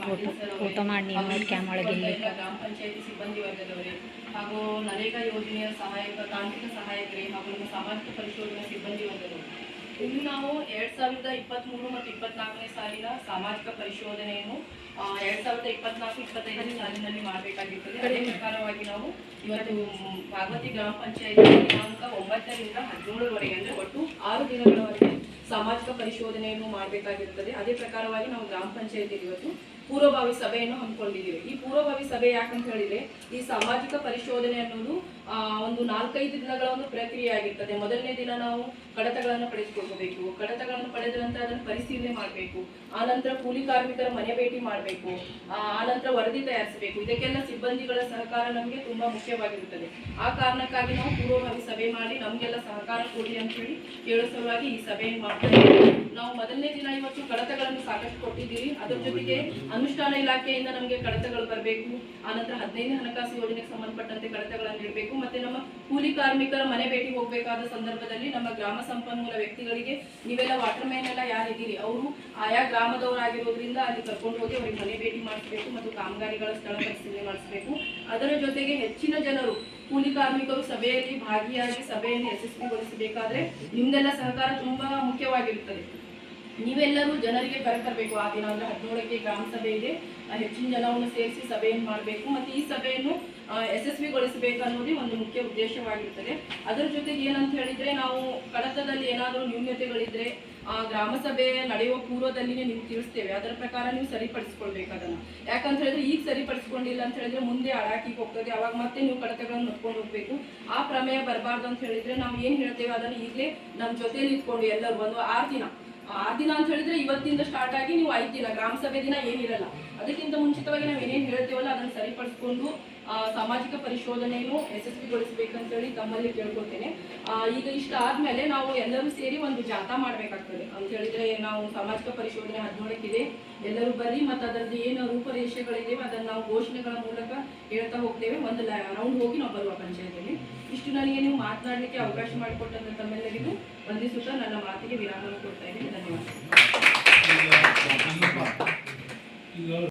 Photo- photo ಮಾಡಿ ನೀವು ಹಾಗೂ ಕ್ಯಾಮ್ ಒಳಗೆ. ಗ್ರಾಮ ಪಂಚಾಯತಿ ಸಿಬ್ಬಂದಿ ವರ್ಗದವರೇ ಹಾಗೂ ನರೇಗಾ ಯೋಜನೆಯ ಸಹಾಯಕ ತಾಂತ್ರಿಕ ಸಹಾಯಕರೇ ಹಾಗೂ ನಮ್ಮ ಸಾಮಾಜಿಕ ಪರಿಶೋಧನಾ ಸಿಬ್ಬಂದಿ ವರ್ಗದವರು. ಇನ್ನು ನಾವು ಎರಡ್ ಸಾವಿರದ ಇಪ್ಪತ್ತ್ಮೂರು ಮತ್ತು ಇಪ್ಪತ್ನಾಲ್ಕನೇ ಸಾಲಿನ ಸಾಮಾಜಿಕ ಪರಿಶೋಧನೆಯನ್ನು ಎರಡ್ ಸಾವಿರದ ಇಪ್ಪತ್ನಾಲ್ಕು ಇಪ್ಪತ್ತೈದನೇ ಸಾಲಿನಲ್ಲಿ ಮಾಡಬೇಕಾಗಿರ್ತದೆ ಅದೇ ಪ್ರಕಾರವಾಗಿ ನಾವು ಇವತ್ತು ಭಾಗವತಿ ಗ್ರಾಮ ಪಂಚಾಯತಿ ದಿನಾಂಕ ಒಂಬತ್ತರಿಂದ ಹದಿನೇಳರವರೆಗೆ ಅಂದರೆ ಒಟ್ಟು ಆರು ದಿನಗಳವರೆಗೆ ಸಾಮಾಜಿಕ ಪರಿಶೋಧನೆಯನ್ನು ಮಾಡಬೇಕಾಗಿರುತ್ತದೆ ಅದೇ ಪ್ರಕಾರವಾಗಿ ನಾವು ಗ್ರಾಮ ಪಂಚಾಯತಿಯಲ್ಲಿ ಇವತ್ತು ಪೂರ್ವಭಾವಿ ಸಭೆಯನ್ನು ಹಮ್ಮಿಕೊಂಡಿದ್ದೀವಿ. ಈ ಪೂರ್ವಭಾವಿ ಸಭೆ ಯಾಕಂತ ಹೇಳಿದ್ರೆ ಈ ಸಾಮಾಜಿಕ ಪರಿಶೋಧನೆ ಅನ್ನೋದು ಒಂದು ನಾಲ್ಕೈದು ದಿನಗಳ ಒಂದು ಪ್ರಕ್ರಿಯೆ ಆಗಿರ್ತದೆ. ಮೊದಲನೇ ದಿನ ನಾವು ಕಡತಗಳನ್ನು ಪಡೆದುಕೊಳ್ಬೇಕು ಕಡತಗಳನ್ನು ಪಡೆದ ನಂತರ ಅದನ್ನು ಪರಿಶೀಲನೆ ಮಾಡಬೇಕು. ಆನಂತರ ನಂತರ ಕೂಲಿ ಕಾರ್ಮಿಕರ ಮನೆ ಭೇಟಿ ಮಾಡಬೇಕು. ಆ ನಂತರ ವರದಿ ತಯಾರಿಸಬೇಕು. ಇದಕ್ಕೆಲ್ಲ ಸಿಬ್ಬಂದಿಗಳ ಸಹಕಾರ ನಮಗೆ ತುಂಬಾ ಮುಖ್ಯವಾಗಿರುತ್ತದೆ. ಆ ಕಾರಣಕ್ಕಾಗಿ ನಾವು ಪೂರ್ವಭಾವಿ ಸಭೆ ಮಾಡಿ ನಮಗೆಲ್ಲ ಸಹಕಾರ ಕೊಡಿ ಅಂತ ಹೇಳಿ ಕೇಳೋ ಈ ಸಭೆಯನ್ನು ಮಾಡ್ತಾ ನಾವು ಮೊದಲನೇ ದಿನ ಇವತ್ತು ಕಡತಗಳನ್ನು ಸಾಕಷ್ಟು ಕೊಟ್ಟಿದ್ದೀವಿ. ಅದರ ಜೊತೆಗೆ ಅನುಷ್ಠಾನ ಇಲಾಖೆಯಿಂದ ನಮಗೆ ಕಡತಗಳು ಬರಬೇಕು. ಆನಂತರ ಹದಿನೈದು ಹಣಕಾಸು ಯೋಜನೆಗೆ ಸಂಬಂಧಪಟ್ಟಂತೆ ಕಡತಗಳನ್ನು ನೀಡಬೇಕು ಮತ್ತೆ ನಮ್ಮ ಕೂಲಿ ಕಾರ್ಮಿಕರ ಮನೆ ಭೇಟಿ ಹೋಗಬೇಕಾದ ಸಂದರ್ಭದಲ್ಲಿ ನಮ್ಮ ಗ್ರಾಮ ಸಂಪನ್ಮೂಲ ವ್ಯಕ್ತಿಗಳಿಗೆ ನೀವೆಲ್ಲ ವಾಟರ್ ಮ್ಯಾನ್ ಎಲ್ಲ ಯಾರಿದ್ದೀರಿ ಅವರು ಆಯಾ ಗ್ರಾಮದವರಾಗಿರೋದ್ರಿಂದ ಅಲ್ಲಿ ಕರ್ಕೊಂಡು ಹೋಗಿ ಅವರಿಗೆ ಮನೆ ಭೇಟಿ ಮಾಡಿಸಬೇಕು ಮತ್ತು ಕಾಮಗಾರಿಗಳ ಸ್ಥಳ ಪರಿಶೀಲನೆ ಮಾಡಿಸಬೇಕು. ಅದರ ಜೊತೆಗೆ ಹೆಚ್ಚಿನ ಜನರು ಕೂಲಿ ಕಾರ್ಮಿಕರು ಸಭೆಯಲ್ಲಿ ಭಾಗಿಯಾಗಿ ಸಭೆಯನ್ನು ಯಶಸ್ವಿಗೊಳಿಸಬೇಕಾದ್ರೆ ನಿಮ್ದೆಲ್ಲ ಸಹಕಾರ ತುಂಬಾ ಮುಖ್ಯವಾಗಿರುತ್ತದೆ. ನೀವೆಲ್ಲರೂ ಜನರಿಗೆ ಕರೆತರಬೇಕು ಆ ದಿನ ಅಂದರೆ ಹದಿನೇಳಕ್ಕೆ ಗ್ರಾಮ ಸಭೆ ಇದೆ. ಹೆಚ್ಚಿನ ಜನವನ್ನು ಸೇರಿಸಿ ಸಭೆಯನ್ನು ಮಾಡಬೇಕು ಮತ್ತೆ ಈ ಸಭೆಯನ್ನು ಯಶಸ್ವಿಗೊಳಿಸಬೇಕು ಅನ್ನೋದೇ ಒಂದು ಮುಖ್ಯ ಉದ್ದೇಶವಾಗಿರ್ತದೆ ಅದರ ಜೊತೆಗೆ ಏನಂತ ಹೇಳಿದ್ರೆ ನಾವು ಕಡತದಲ್ಲಿ ಏನಾದರೂ ನ್ಯೂನತೆಗಳಿದ್ರೆ, ಆ, ಗ್ರಾಮ ಸಭೆ ನಡೆಯುವ ಪೂರ್ವದಲ್ಲಿನೇ ನೀವು ತಿಳಿಸ್ತೇವೆ. ಅದರ ಪ್ರಕಾರ ನೀವು ಸರಿಪಡಿಸ್ಕೊಳ್ಬೇಕು ಅದನ್ನ. ಯಾಕಂತ ಹೇಳಿದ್ರೆ ಈಗ ಸರಿಪಡಿಸ್ಕೊಂಡಿಲ್ಲ ಅಂತ ಹೇಳಿದ್ರೆ ಮುಂದೆ ಅಡಾಕಿಗೆ ಹೋಗ್ತದೆ. ಅವಾಗ ಮತ್ತೆ ನೀವು ಕಡತಗಳನ್ನು ನೋಡ್ಕೊಂಡು ಹೋಗ್ಬೇಕು. ಆ ಪ್ರಮೇಯ ಬರಬಾರ್ದು ಅಂತ ಹೇಳಿದ್ರೆ ನಾವು ಏನು ಹೇಳ್ತೇವೆ ಅದನ್ನ ಈಗಲೇ ನಮ್ಮ ಜೊತೆಯಲ್ಲಿ ಇಟ್ಕೊಂಡು ಎಲ್ಲರೂ ಒಂದು ಆರು ದಿನ ಆರು ದಿನ ಅಂತ ಹೇಳಿದ್ರೆ ಇವತ್ತಿಂದ ಸ್ಟಾರ್ಟ್ ಆಗಿ ನೀವು ಐದು ದಿನ, ಗ್ರಾಮ ಸಭೆ ದಿನ ಏನಿರಲ್ಲ. ಅದಕ್ಕಿಂತ ಮುಂಚಿತವಾಗಿ ನಾವು ಏನೇನು ಹೇಳ್ತೇವಲ್ಲ ಸರಿಪಡಿಸ್ಕೊಂಡು ಸಾಮಾಜಿಕ ಪರಿಶೋಧನೆಯನ್ನು ಯಶಸ್ವಿಗೊಳಿಸಬೇಕಂತೇಳಿ ತಮ್ಮಲ್ಲಿ ಕೇಳ್ಕೊತೇನೆ ಈಗ ಇಷ್ಟ ಆದ್ಮೇಲೆ ನಾವು ಎಲ್ಲರೂ ಸೇರಿ ಒಂದು ಜಾಥಾ ಮಾಡ್ಬೇಕಾಗ್ತದೆ. ಅಂತ ಹೇಳಿದ್ರೆ ನಾವು ಸಾಮಾಜಿಕ ಪರಿಶೋಧನೆ ಹದಿನೇಳಕ್ಕಿದೆ. ಎಲ್ಲರೂ ಬರ್ರಿ, ಮತ್ತು ಅದರಲ್ಲಿ ಏನು ರೂಪರೇಷೆಗಳಿವೆ ಅದನ್ನು ನಾವು ಘೋಷಣೆಗಳ ಮೂಲಕ ಹೇಳ್ತಾ ಹೋಗ್ತೇವೆ. ಒಂದು ರೌಂಡ್ ಹೋಗಿ ನಾವು ಬರುವ ಪಂಚಾಯತಿಯಲ್ಲಿ ಇಷ್ಟು ನನಗೆ ನೀವು ಮಾತನಾಡಲಿಕ್ಕೆ ಅವಕಾಶ ಮಾಡಿಕೊಟ್ಟಂತ ತಮ್ಮೆಲ್ಲರಿಗೂ ವಂದಿಸುತ್ತಾ ನನ್ನ ಮಾತಿಗೆ ವಿರಾಮ ಕೊಡ್ತಾ ಇದ್ದೀನಿ. ಧನ್ಯವಾದ.